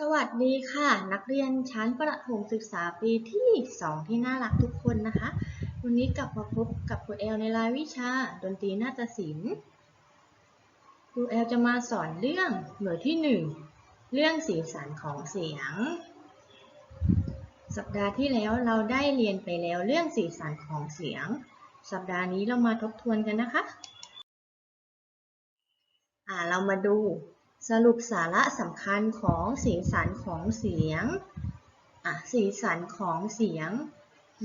สวัสดีค่ะ นักเรียนชั้นประถมศึกษาปีที่ 2 ที่น่ารักทุกคนนะคะ วันนี้กลับมาพบกับครูแอลในรายวิชา ดนตรีนาฏศิลป์ครูแอลจะมาสอนเรื่องหน่วยที่ 1 เรื่องสีสันของเสียง สัปดาห์ที่แล้วเราได้เรียนไปแล้วเรื่องสีสันของเสียง สัปดาห์นี้เรามาทบทวนกันนะคะ อ่าเรามาดู สรุปสาระสำคัญของสีสันของเสียงอะสีสันของเสียง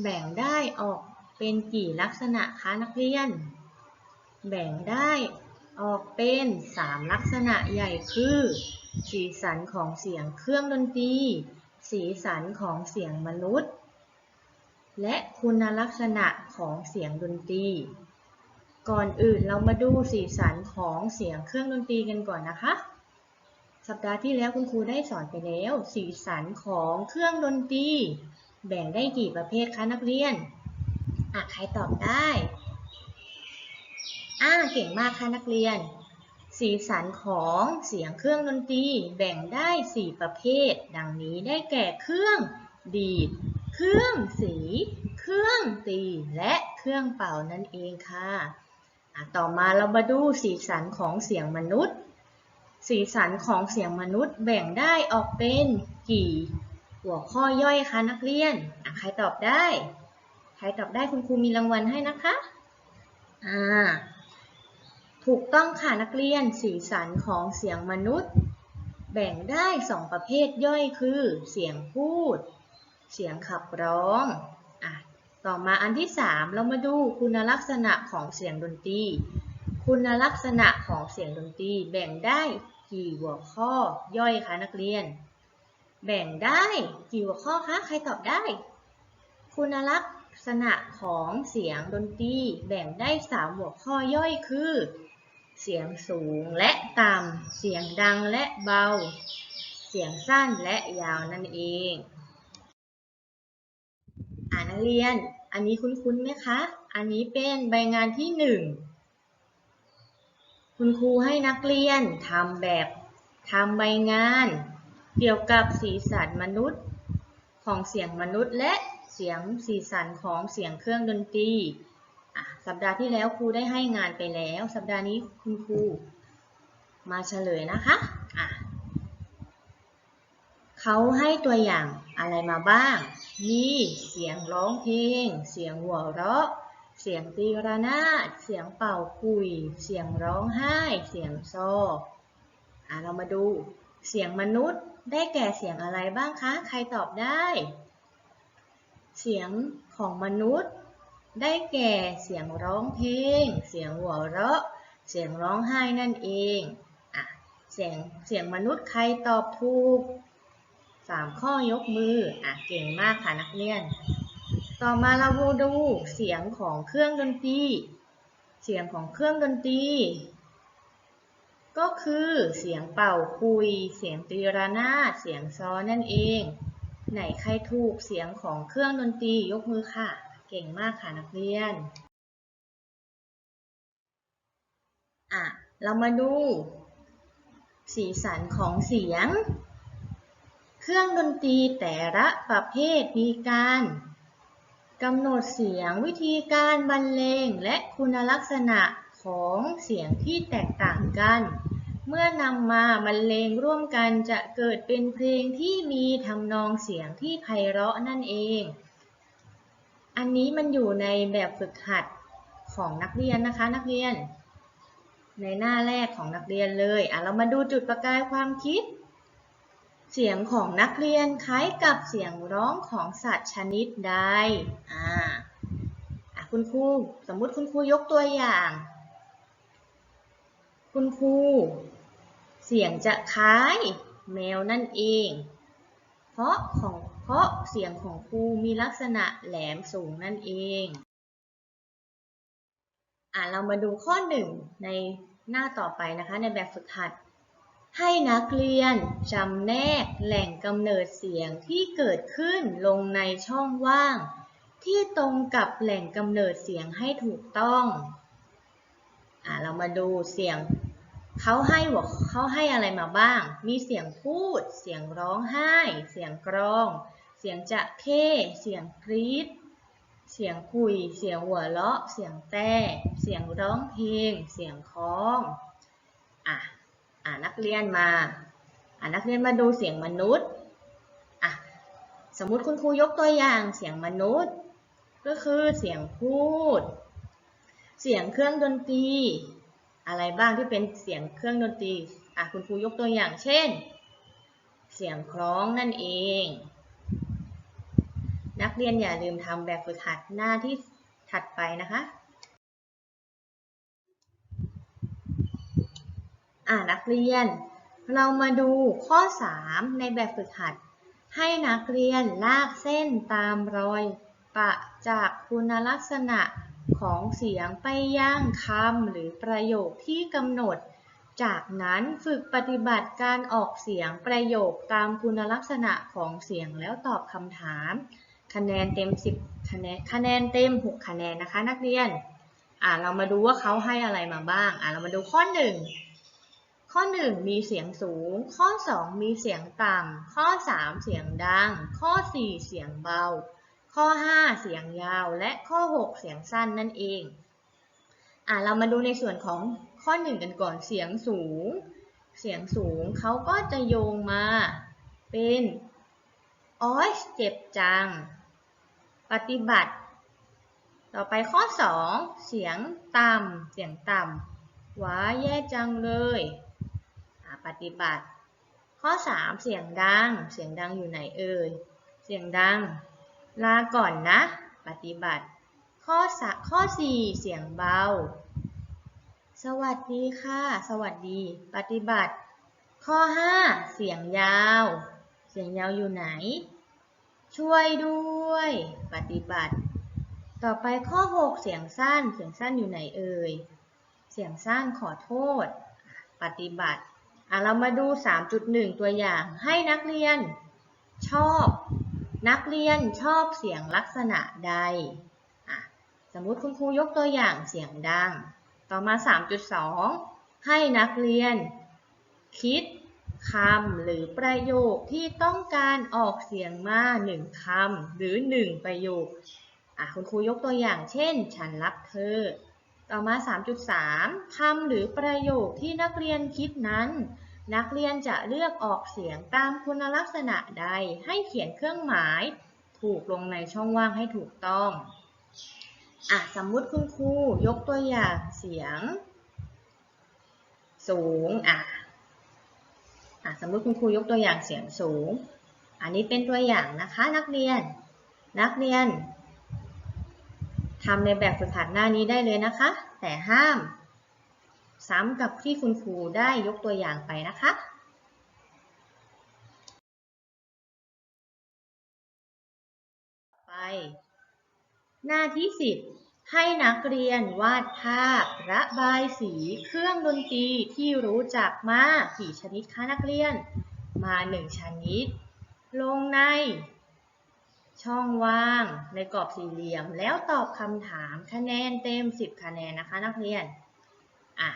แบ่งได้ออกเป็นกี่ลักษณะคะนักเรียน แบ่งได้ออกเป็น 3 ลักษณะใหญ่คือ สีสันของเสียงเครื่องดนตรี สีสันของเสียงมนุษย์ และคุณลักษณะของเสียงดนตรี ก่อนอื่นเรามาดูสีสันของเสียงเครื่องดนตรีกันก่อนนะคะ สัปดาห์ที่แล้วคุณครูได้สอนไปแล้ว สีสันของเครื่องดนตรีแบ่งได้กี่ประเภทคะนักเรียนอะใครตอบได้อ่าเก่งมากค่ะนักเรียน สีสันของเสียงเครื่องดนตรีแบ่งได้ 4 ประเภท ดังนี้ได้แก่เครื่อง ดีด เครื่องสี เครื่องตี และเครื่องเป่านั่นเองค่ะอะต่อมาเรามาดูสีสันของเสียงมนุษย์ สีสันของเสียงมนุษย์แบ่งได้ออกเป็นกี่หัวข้อย่อยคะนักเรียนใครตอบได้ ใครตอบได้คุณครูมีรางวัลให้นะคะอ่าถูกต้องค่ะนักเรียนสีสันของเสียงมนุษย์ แบ่งได้สองประเภทย่อยคือ เสียงพูด เสียงขับร้องอะต่อมาอันที่3เรามาดูคุณลักษณะของเสียงดนตรี คุณลักษณะของเสียงดนตรีแบ่งได้ กี่หัวข้อย่อยคะนักเรียน แบ่งได้กี่หัวข้อคะใครตอบได้ คุณลักษณะของเสียงดนตรีแบ่งได้ 3 หัวข้อย่อยคือ เสียงสูงและต่ำเสียงดังและเบา เสียงสั้นและยาวนั่นเองอ่านักเรียน อันนี้คุ้นๆไหมคะ อันนี้เป็นใบงานที่หนึ่ง คุณครูให้นักเรียนทำแบบทำใบงาน เกี่ยวกับสีสันมนุษย์ของเสียงมนุษย์ และเสียงสีสันของเสียงเครื่องดนตรีสัปดาห์ที่แล้วครูได้ให้งานไปแล้ว สัปดาห์นี้คุณครูมาเฉลยนะคะะเขาให้ตัวอย่างอะไรมาบ้าง มีเสียงร้องเพลง เสียงหัวเราะ เสียงตีระนาด เสียงเป่าคุย เสียงร้องไห้ เสียงโซอะเรามาดู เสียงมนุษย์ได้แก่เสียงอะไรบ้างคะ ใครตอบได้ เสียงของมนุษย์ ได้แก่เสียงร้องเพลง เสียงหัวเราะ เสียงร้องไห้นั่นเองอะเสียงเสียงมนุษย์ใครตอบถูกสามข้อยกมืออะเก่งมากค่ะนักเรียน ต่อมาเราดูเสียงของเครื่องดนตรี เสียงของเครื่องดนตรี ก็คือเสียงเป่าคุย เสียงตีระนาด เสียงซ้อนั่นเอง ไหนใครถูกเสียงของเครื่องดนตรียกมือค่ะ เก่งมากค่ะนักเรียน อะ เรามาดู สีสันของเสียง เครื่องดนตรีแต่ละประเภทมีการ กำหนดเสียงวิธีการบรรเลงและคุณลักษณะของเสียงที่แตกต่างกัน เมื่อนำมาบรรเลงร่วมกันจะเกิดเป็นเพลงที่มีทำนองเสียงที่ไพเราะนั่นเอง อันนี้มันอยู่ในแบบฝึกหัดของนักเรียนนะคะนักเรียน ในหน้าแรกของนักเรียนเลยอะเรามาดูจุดประกายความคิด เสียงของนักเรียนคล้ายกับเสียงร้องของสัตว์ชนิดใดอ่าคุณครูสมมุติคุณครูยกตัวอย่าง คุณครูเสียงจะคล้ายแมวนั่นเอง เพราะของเพราะเสียงของครูมีลักษณะแหลมสูงนั่นเองอะเรามาดูข้อหนึ่งในหน้าต่อไปนะคะในแบบฝึกหัด ให้นักเรียนจำแนกแหล่งกำเนิดเสียงที่เกิดขึ้นลงในช่องว่าง ที่ตรงกับแหล่งกำเนิดเสียงให้ถูกต้องอะเรามาดูเสียงเขาให้หัวเขาให้อะไรมาบ้าง มีเสียงพูด เสียงร้องไห้ เสียงกรอง เสียงจะเข้เสียงกรี๊ดเสียงคุย เสียงหัวเราะ เสียงแต่เสียงร้องเพลง เสียงคล้อง อะ นักเรียนมาอะนักเรียนมาดูเสียงมนุษย์อะสมมุติคุณครูยกตัวอย่างเสียงมนุษย์ ก็คือเสียงพูด เสียงเครื่องดนตรี อะไรบ้างที่เป็นเสียงเครื่องดนตรีอะคุณครูยกตัวอย่างเช่น เสียงคล้องนั่นเอง นักเรียนอย่าลืมทำแบบฝึกหัดหน้าที่ถัดไปนะคะ อ่านักเรียน เรามาดูข้อ 3 ในแบบฝึกหัด ให้นักเรียนลากเส้นตามรอยประจากคุณลักษณะของเสียงไปย่างคำหรือประโยคที่กำหนด จากนั้นฝึกปฏิบัติการออกเสียงประโยคตามคุณลักษณะของเสียงแล้วตอบคำถาม คะแนนเต็ม 10 คะแนนคะแนนเต็ม 6 คะแนนนะคะ นักเรียนอ่าเรามาดูว่าเขาให้อะไรมาบ้างอ่าเรามาดูข้อ 1 ข้อ 1 มีเสียงสูง ข้อ 2 มีเสียงต่ำ ข้อ 3 เสียงดัง ข้อ 4 เสียงเบา ข้อ 5 เสียงยาว และข้อ 6 เสียงสั้นนั่นเอง อ่าเรามาดูในส่วนของข้อ 1 กันก่อน เสียงสูง เสียงสูงเขาก็จะโยงมา เป็นอ้อยเจ็บจัง ปฏิบัติ ต่อไปข้อ 2 เสียงต่ำ เสียงต่ำว้าแย่จังเลย ปฏิบัติ ข้อ 3 เสียงดัง เสียงดังอยู่ไหนเอ่ย เสียงดัง ลาก่อนนะ ปฏิบัติ ข้อสข้อ 4 เสียงเบา สวัสดีค่ะ สวัสดี ปฏิบัติ ข้อ 5 เสียงยาว เสียงยาวอยู่ไหน ช่วยด้วย ปฏิบัติ ต่อไปข้อ 6 เสียงสั้น เสียงสั้นอยู่ไหนเอ่ย เสียงสั้นขอโทษ ปฏิบัติ อะเรามาดู 3.1 ตัวอย่าง ให้นักเรียนชอบ นักเรียนชอบเสียงลักษณะใด สมมุติคุณครูยกตัวอย่างเสียงดัง ต่อมา 3.2 ให้นักเรียน คิดคำหรือประโยคที่ต้องการออกเสียงมาหนึ่งคำหรือหนึ่งประโยค คุณครูยกตัวอย่างเช่น ฉันรักเธอ ต่อมา 3.3คำหรือประโยคที่นักเรียนคิดนั้น นักเรียนจะเลือกออกเสียงตามคุณลักษณะใดให้เขียนเครื่องหมาย ถูกลงในช่องว่างให้ถูกต้องอะสมมุติคุณครูยกตัวอย่างเสียง สูงอะอะสมมติคุณครูยกตัวอย่างเสียงสูง อันนี้เป็นตัวอย่างนะคะนักเรียน นักเรียน ทำในแบบฝึกหัดหน้านี้ได้เลยนะคะ แต่ห้าม ซ้ำกับที่คุณครูได้ยกตัวอย่างไปนะคะไปหน้าที่ 10 ให้นักเรียนวาดภาพ ระบายสี เครื่องดนตรีที่รู้จักมากี่ชนิดคะนักเรียน มาหนึ่งชนิด ลงใน ช่องว่างในกรอบสี่เหลี่ยม แล้วตอบคำถามคะแนนเต็ม 10 คะแนนนะคะ นักเรียนอะ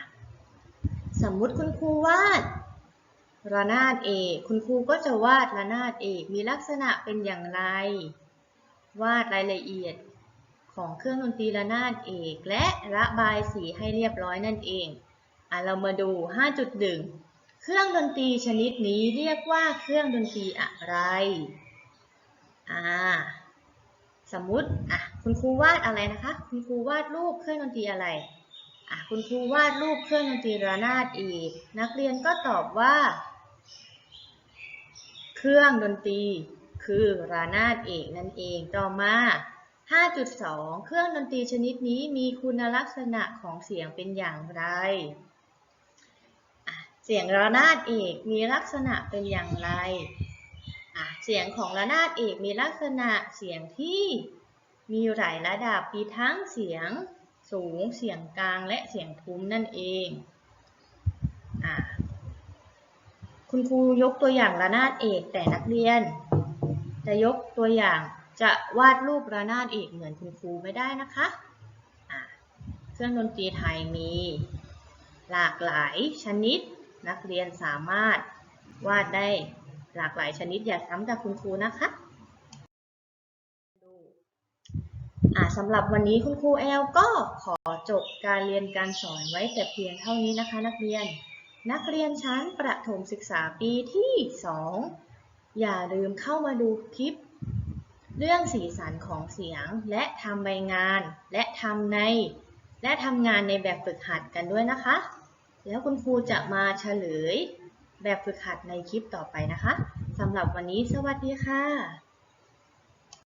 สมมุติคุณครูวาดระนาดเอกคุณครูก็จะวาดระนาดเอกมีลักษณะเป็นอย่างไร วาดรายละเอียดของเครื่องดนตรีระนาดเอกและระบายสีให้เรียบร้อยนั่นเองอะเรามาดู 5.1 เครื่องดนตรีชนิดนี้เรียกว่าเครื่องดนตรีอะไร อ่าสมมุติอะคุณครูวาดอะไรนะคะ คุณครูวาดรูปเครื่องดนตรีอะไรอะคุณครูวาดรูปเครื่องดนตรีระนาดเอกนักเรียนก็ตอบว่า เครื่องดนตรีคือระนาดเอกนั่นเองต่อมา 5.2 เครื่องดนตรีชนิดนี้มีคุณลักษณะของเสียงเป็นอย่างไร เสียงระนาดเอกมีลักษณะเป็นอย่างไร เสียงของระนาดเอกมีลักษณะเสียงที่มีหลายระดับมีทั้งเสียงสูง เสียงกลาง และเสียงทุ้มนั่นเองอคุณครูยกตัวอย่างระนาดเอกแต่นักเรียน จะยกตัวอย่างจะวาดรูประนาดเอกเหมือนคุณครูไม่ได้นะคะะเครื่องดนตรีไทยมีหลากหลายชนิด นักเรียนสามารถวาดได้ หลากหลายชนิดอย่าซ้ำกับคุณครูนะคะสำหรับวันนี้คุณครูแอลก็ขอจบการเรียนการสอนไว้แต่เพียงเท่านี้นะคะ นักเรียน นักเรียนชั้นประถมศึกษาปีที่ 2 อย่าลืมเข้ามาดูคลิป เรื่องสีสันของเสียงและทำใบงาน และทำใน และทำงานในแบบฝึกหัดกันด้วยนะคะ แล้วคุณครูจะมาเฉลย แบบฝึกหัดในคลิปต่อไปนะคะสำหรับวันนี้สวัสดีค่ะ